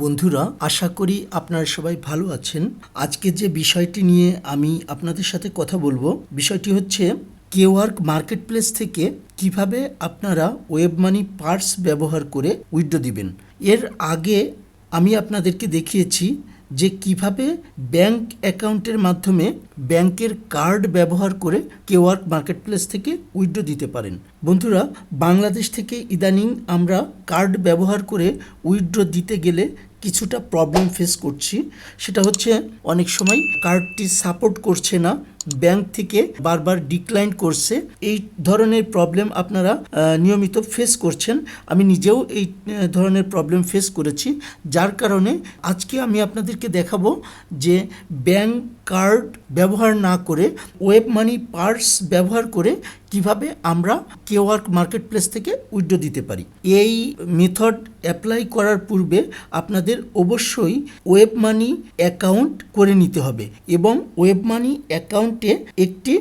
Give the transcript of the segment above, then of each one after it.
বন্ধুরা, আশা করি আপনারা সবাই ভালো আছেন। আজকে যে বিষয়টি নিয়ে আমি আপনাদের সাথে কথা বলব, বিষয়টি হচ্ছে কেওয়ার্ক মার্কেট প্লেস থেকে কীভাবে আপনারা ওয়েব মানি পার্স ব্যবহার করে উইড্রো দিবেন। এর আগে আমি আপনাদেরকে দেখিয়েছি যে কীভাবে ব্যাংক অ্যাকাউন্টের মাধ্যমে ব্যাংকের কার্ড ব্যবহার করে কেওয়ার্ক মার্কেট প্লেস থেকে উইড্রো দিতে পারেন। বন্ধুরা, বাংলাদেশ থেকে ইদানিং আমরা কার্ড ব্যবহার করে উইড্রো দিতে গেলে কিছুটা প্রবলেম ফেস করছি। সেটা হচ্ছে অনেক সময় কার্ডটি সাপোর্ট করছে না ব্যাংক থেকে বারবার ডিক্লাইন করছে। এই ধরনের প্রবলেম আপনারা নিয়মিত ফেস করছেন। আমি নিজেও এই ধরনের প্রবলেম ফেস করেছি। যার কারণে আজকে আমি আপনাদেরকে দেখাবো যে ব্যাংক কার্ড ব্যবহার না করে ওয়েব মানি পার্স ব্যবহার করে কীভাবে আমরা কেওয়ার্ক মার্কেট প্লেস থেকে উইড্রো দিতে পারি। এই মেথড অ্যাপ্লাই করার পূর্বে আপনাদের অবশ্যই ওয়েব মানি অ্যাকাউন্ট করে নিতে হবে এবং ওয়েব মানি অ্যাকাউন্টে একটি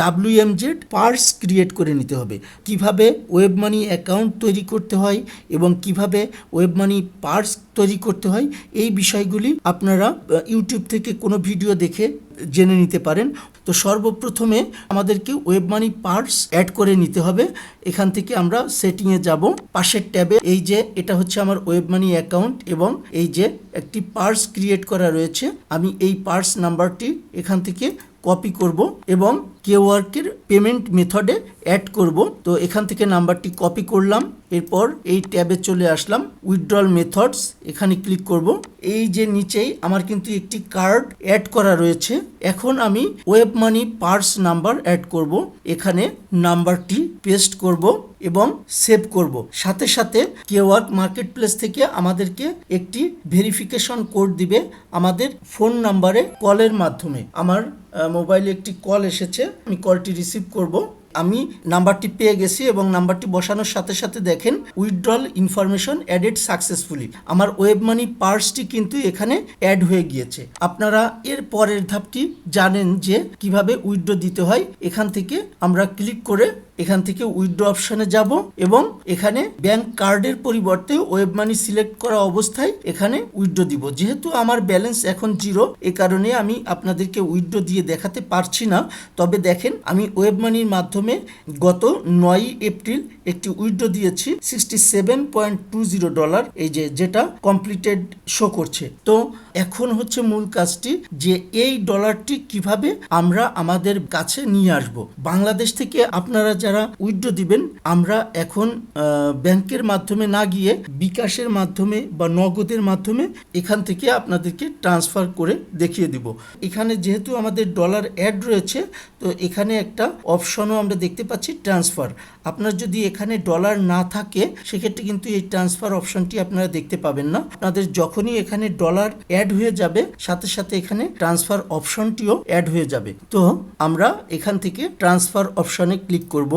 ডাব্লিউএমজেড পার্স ক্রিয়েট করে নিতে হবে। কীভাবে ওয়েব মানি অ্যাকাউন্ট তৈরি করতে হয় এবং কীভাবে ওয়েব মানি পার্স তৈরি করতে হয়, এই বিষয়গুলি আপনারা ইউটিউব থেকে কোনো ভিডিও দেখে জেনে নিতে পারেন। তো সর্বপ্রথমে আমাদেরকে ওয়েব মানি পার্স অ্যাড করে নিতে হবে। এখান থেকে আমরা সেটিংয়ে যাব। পাশের ট্যাবে এই যে এটা হচ্ছে আমার ওয়েব মানি অ্যাকাউন্ট এবং এই যে একটি পার্স ক্রিয়েট করা রয়েছে। আমি এই পার্স নাম্বারটি এখান থেকে কপি করব এবং কেওয়ার্কের পেমেন্ট মেথডে অ্যাড করব। তো এখান থেকে নাম্বারটি কপি করলাম। এরপর এই ট্যাবে চলে আসলাম উইথড্রল মেথডস এখানে ক্লিক করব। এই যে নিচেই আমার কিন্তু একটি কার্ড অ্যাড করা রয়েছে। এখন আমি web money purse number add করব। এখানে নাম্বারটি পেস্ট করব এবং সেভ করব। সাথে সাথে কেওয়ার্ক মার্কেট প্লেস থেকে আমাদেরকে একটি ভেরিফিকেশন কোড দিবে আমাদের ফোন নাম্বারে কলের মাধ্যমে। আমার মোবাইলে একটি কল এসেছে, আমি কলটি রিসিভ করব। আমি নাম্বারটি পেয়ে গেছি এবং নাম্বারটি বসানোর সাথে সাথে দেখেন উইথড্রল ইনফরমেশন অ্যাডেড সাকসেসফুলি আমার ওয়েব মানি পার্সটি কিন্তু এখানে অ্যাড হয়ে গিয়েছে। আপনারা এর পরের ধাপটি জানেন যে কীভাবে উইথড্র দিতে হয়। এখান থেকে আমরা ক্লিক করে এখান থেকে উইথড্র অপশনে যাব এবং এখানে ব্যাংক কার্ডের পরিবর্তে ওয়েব মানি সিলেক্ট করা অবস্থায় এখানে উইথড্র দিব। যেহেতু আমার ব্যালেন্স এখন জিরো এ কারণে আমি আপনাদেরকে উইথড্র দিয়ে দেখাতে পারছি না। তবে দেখেন, আমি ওয়েব মানির মাধ্যমে গত নয় এপ্রিল একটি উইথড্র দিয়েছি sixty seven point two zero dollar, এই যে যেটা কমপ্লিটেড শো করছে। তো এখন হচ্ছে মূল কাজটি যে এই ডলারটি কীভাবে আমরা আমাদের কাছে নিয়ে আসব। বাংলাদেশ থেকে আপনারা যারা উইথড্র দিবেন, আমরা এখন ব্যাংকের মাধ্যমে না গিয়ে বিকাশের মাধ্যমে বা নগদের মাধ্যমে এখান থেকে আপনাদেরকে ট্রান্সফার করে দেখিয়ে দিব। এখানে যেহেতু আমাদের ডলার অ্যাড রয়েছে, তো এখানে একটা অপশনও আমরা দেখতে পাচ্ছি ট্রান্সফার আপনার যদি এখানে ডলার না থাকে, সেক্ষেত্রে কিন্তু এই ট্রান্সফার অপশনটি আপনারা দেখতে পাবেন না। আপনাদের যখনই এখানে ডলার অ্যাড হয়ে যাবে, সাথে সাথে এখানে ট্রান্সফার অপশনটিও অ্যাড হয়ে যাবে। তো আমরা এখান থেকে ট্রান্সফার অপশনে ক্লিক করব।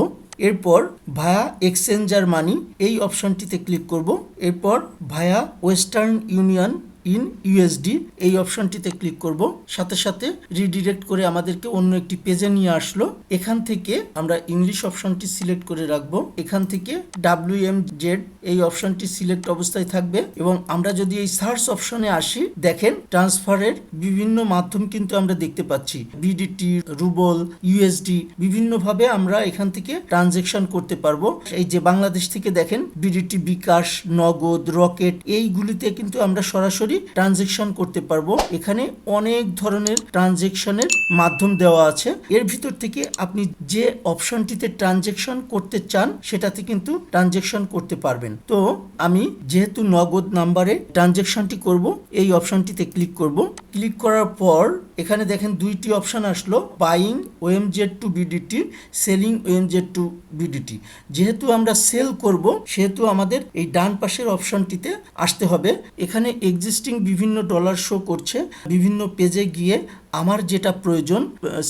এরপর ভায়া এক্সচেঞ্জার মানি এই অপশনটিতে ক্লিক করব। এরপর via western union in USD, এই অপশনটিতে ক্লিক করব। সাথে সাথে রিডিরেক্ট করে আমাদেরকে অন্য একটি পেজে নিয়ে আসলো। এখান থেকে আমরা ইংলিশ অপশনটি সিলেক্ট করে রাখব। এখান থেকে ডাব্লিউ এম জেড এই অপশনটি সিলেক্ট অবস্থায় থাকবে এবং আমরা যদি এই সার্চ অপশনে আসি, দেখেন ট্রান্সফারের বিভিন্ন মাধ্যম কিন্তু আমরা দেখতে পাচ্ছি। বিডিটি রুবল ইউএসডি বিভিন্নভাবে আমরা এখান থেকে ট্রানজেকশন করতে পারব। এই যে বাংলাদেশ থেকে দেখেন বিডিটি বিকাশ, নগদ রকেট এইগুলিতে কিন্তু আমরা সরাসরি ট্রানজেকশন করতে পারব। এখানে অনেক ধরনের ট্রানজেকশনের মাধ্যম দেওয়া আছে। এর ভিতর থেকে আপনি যে অপশনটিতে ট্রানজেকশন করতে চান, সেটাতে কিন্তু ট্রানজেকশন করতে পারবেন। তো আমি যেহেতু নগদ নাম্বারে ট্রানজেকশনটি করব, এই অপশনটিতে ক্লিক করব। ক্লিক করার পর এখানে দেখেন দুইটি অপশন আসলো buying OMZ to BDT selling OMZ to BDT যেহেতু আমরা সেল করব, সেহেতু আমাদের এই ডান পাশের অপশনটিতে আসতে হবে। এখানে এক্সিস্টিং বিভিন্ন ডলার শো করছে, বিভিন্ন পেজে গিয়ে আমার যেটা প্রয়োজন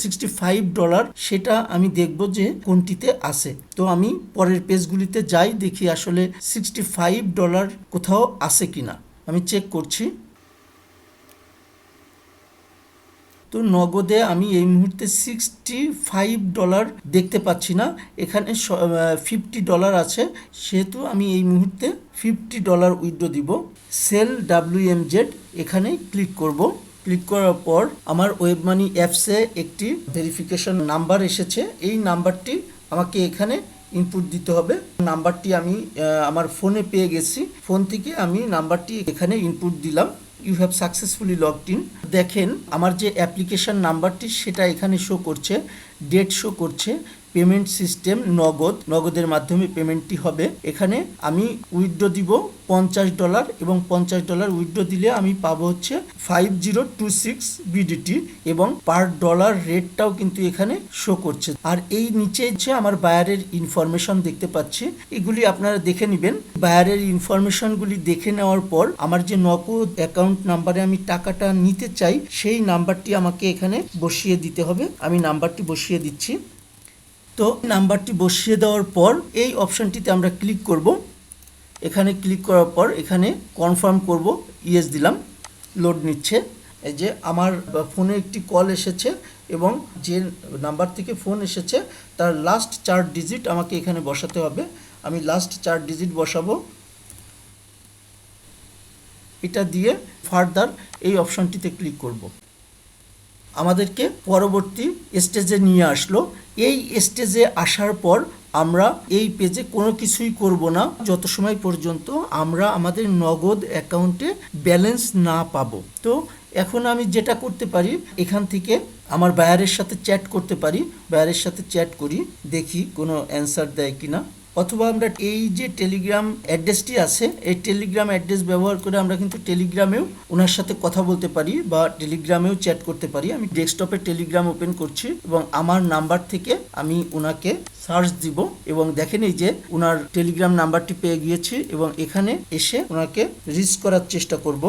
সিক্সটি ফাইভ ডলার সেটা আমি দেখব যে কোনটিতে আছে। তো আমি পরের পেজগুলিতে যাই, দেখি আসলে সিক্সটি ফাইভ ডলার কোথাও আছে কিনা। আমি চেক করছি। তো নগদে আমি এই মুহূর্তে সিক্সটি ফাইভ ডলার দেখতে পাচ্ছি না। এখানে ফিফটি ডলার আছে। সেহেতু আমি এই মুহূর্তে ফিফটি ডলার উইথড্র দিব। সেল ডাব্লিউ এম জেড এখানে ক্লিক করব। ক্লিক করার পর আমার ওয়েব মানি অ্যাপসে একটি ভেরিফিকেশন নাম্বার এসেছে। এই নাম্বারটি আমাকে এখানে ইনপুট দিতে হবে। নাম্বারটি আমি আমার ফোনে পেয়ে গেছি। ফোন থেকে আমি নাম্বারটি এখানে ইনপুট দিলাম। You have successfully logged in দেখেন, আমার যে অ্যাপ্লিকেশান নাম্বারটি সেটা এখানে শো করছে ডেট শো করছে পেমেন্ট সিস্টেম নগদ, নগদের মাধ্যমে পেমেন্টটি হবে। এখানে আমি উইথড্র দিব পঞ্চাশ ডলার এবং পঞ্চাশ ডলার উইথড্র দিলে আমি পাবো হচ্ছে five zero two six BDT এবং পার ডলার রেটটাও কিন্তু এখানে শো করছে। আর এই নিচে হচ্ছে আমার বায়ারের ইনফরমেশন দেখতে পাচ্ছি, এগুলি আপনারা দেখে নেবেন। বায়ারের ইনফরমেশনগুলি দেখে নেওয়ার পর আমার যে নগদ অ্যাকাউন্ট নাম্বারে আমি টাকাটা নিতে চাই, সেই নাম্বারটি আমাকে এখানে বসিয়ে দিতে হবে। আমি নাম্বারটি বসিয়ে দিচ্ছি। তো নাম্বারটি বসিয়ে দেওয়ার পর এই অপশানটিতে আমরা ক্লিক করব। এখানে ক্লিক করার পর এখানে কনফার্ম করব, ইয়েস দিলাম, লোড নিচ্ছে। এই যে আমার ফোনে একটি কল এসেছে এবং যে নাম্বার থেকে ফোন এসেছে তার লাস্ট চার ডিজিট আমাকে এখানে বসাতে হবে। আমি লাস্ট চার ডিজিট বসাবো। এটা দিয়ে ফার্দার এই অপশনটিতে ক্লিক করব। আমাদেরকে পরবর্তী স্টেজে নিয়ে আসলো। এই স্টেজে আসার পর আমরা এই পেজে কোনো কিছুই করব না। যত সময় পর্যন্ত আমরা আমাদের নগদ অ্যাকাউন্টে ব্যালেন্স না পাবো। তো এখন আমি যেটা করতে পারি, এখান থেকে আমার বায়ারের সাথে চ্যাট করতে পারি। বায়ারের সাথে চ্যাট করি, দেখি কোনো অ্যান্সার দেয় কিনা। অথবা আমরা এই যে টেলিগ্রাম অ্যাড্রেসটি আছে, এই টেলিগ্রাম অ্যাড্রেস ব্যবহার করে আমরা কিন্তু টেলিগ্রামেও ওনার সাথে কথা বলতে পারি বা টেলিগ্রামেও চ্যাট করতে পারি। আমি ডেস্কটপে টেলিগ্রাম ওপেন করছি এবং আমার নাম্বার থেকে আমি ওনাকে সার্চ দিব এবং দেখেন এই যে ওনার টেলিগ্রাম নাম্বারটি পেয়ে গিয়েছি এবং এখানে এসে ওনাকে রিচ করার চেষ্টা করব।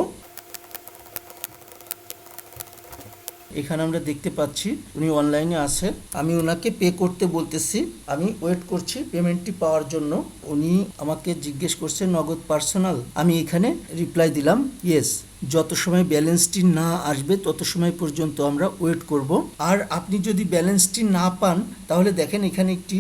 এখানে আমরা দেখতে পাচ্ছি উনি অনলাইনে আছে। আমি ওনাকে পে করতে বলতেছি। আমি ওয়েট করছি পেমেন্টটি পাওয়ার জন্য। উনি আমাকে জিজ্ঞেস করছে, নগদ পার্সোনাল আমি এখানে রিপ্লাই দিলাম ইয়েস যত সময় ব্যালেন্সটি না আসবে, তত সময় পর্যন্ত আমরা ওয়েট করব। আর আপনি যদি ব্যালেন্সটি না পান, তাহলে দেখেন এখানে একটি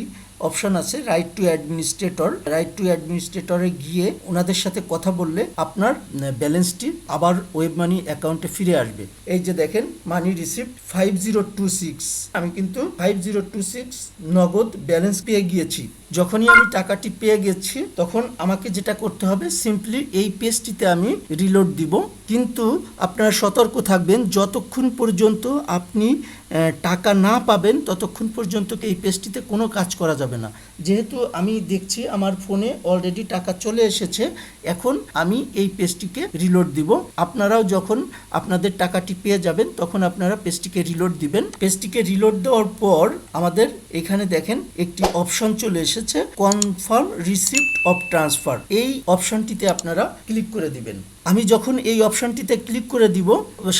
অপশন আছে write to administrator write to অ্যাডমিনিস্ট্রেটরে গিয়ে ওনাদের সাথে কথা বললে আপনার ব্যালেন্সটি আবার ওয়েব মানি অ্যাকাউন্টে ফিরে আসবে। এই যে দেখেন money receipt five zero two six আমি কিন্তু five zero two six Nagad balance পেয়ে গিয়েছি। যখনই আমি টাকাটি পেয়ে গেছি, তখন আমাকে যেটা করতে হবে সিম্পলি এই পেজটিতে আমি রিলোড দিব। কিন্তু আপনারা সতর্ক থাকবেন, যতক্ষণ পর্যন্ত আপনি টাকা না পাবেন, ততক্ষণ পর্যন্ত এই পেজটিতে কোনো কাজ করা যাবে না। যেহেতু আমি দেখছি আমার ফোনে অলরেডি টাকা চলে এসেছে, এখন আমি এই পেজটিকে রিলোড দিব। আপনারাও যখন আপনাদের টাকাটি পেয়ে যাবেন, তখন আপনারা পেজটিকে রিলোড দিবেন। পেজটিকে রিলোড দেওয়ার পর আমাদের এখানে দেখেন, একটি অপশন চলে এসেছে। কনফার্ম রিসিপ্ট অফ ট্রান্সফার এই অপশনটিতে আপনারা ক্লিক করে দিবেন। আমি যখন এই অপশনটিতে ক্লিক করে দিব,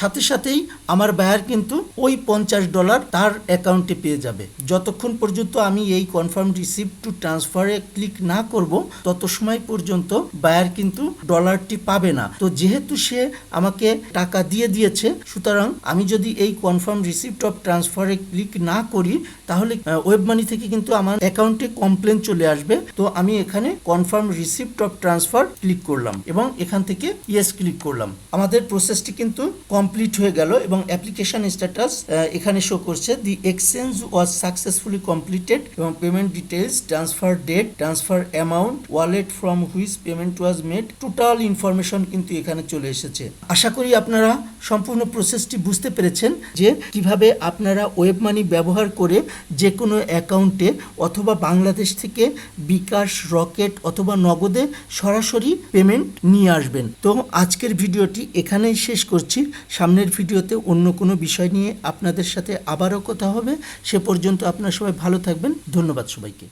সাথে সাথেই আমার বায়ার কিন্তু ওই পঞ্চাশ ডলার তার অ্যাকাউন্টে পেয়ে যাবে। যতক্ষণ পর্যন্ত আমি এই কনফার্ম রিসিপ্ট টু ট্রান্সফারে ক্লিক না করব, তত সময় পর্যন্ত বায়ার কিন্তু ডলারটি পাবে না। তো যেহেতু সে আমাকে টাকা দিয়ে দিয়েছে, সুতরাং আমি যদি এই কনফার্ম রিসিপ্ট অফ ট্রান্সফারে ক্লিক না করি, তাহলে ওয়েব মানি থেকে কিন্তু আমার অ্যাকাউন্টে কমপ্লেন চলে আসবে। তো আমি এখানে confirm receipt of transfer click করলাম এবং এখান থেকে ইয়েস ক্লিক করলাম। আমাদের প্রসেসটি কিন্তু কমপ্লিট হয়ে গেল এবং অ্যাপ্লিকেশন স্ট্যাটাস এখানে শো করছে the exchange was successfully completed এবং payment details transfer date transfer amount wallet from which payment was made total information কিন্তু এখানে চলে এসেছে। আশা করি আপনারা সম্পূর্ণ প্রসেসটি বুঝতে পেরেছেন যে কীভাবে আপনারা ওয়েব মানি ব্যবহার করে যে কোনো অ্যাকাউন্টে অথবা বাংলাদেশ থেকে বিকাশ, রকেট অথবা নগদে সরাসরি পেমেন্ট নিয়ে আসবেন। তো আজকের ভিডিওটি এখানেই শেষ করছি। সামনের ভিডিওতে অন্য কোনো বিষয় নিয়ে আপনাদের সাথে আবারও কথা হবে। সে পর্যন্ত আপনারা সবাই ভালো থাকবেন। ধন্যবাদ সবাইকে।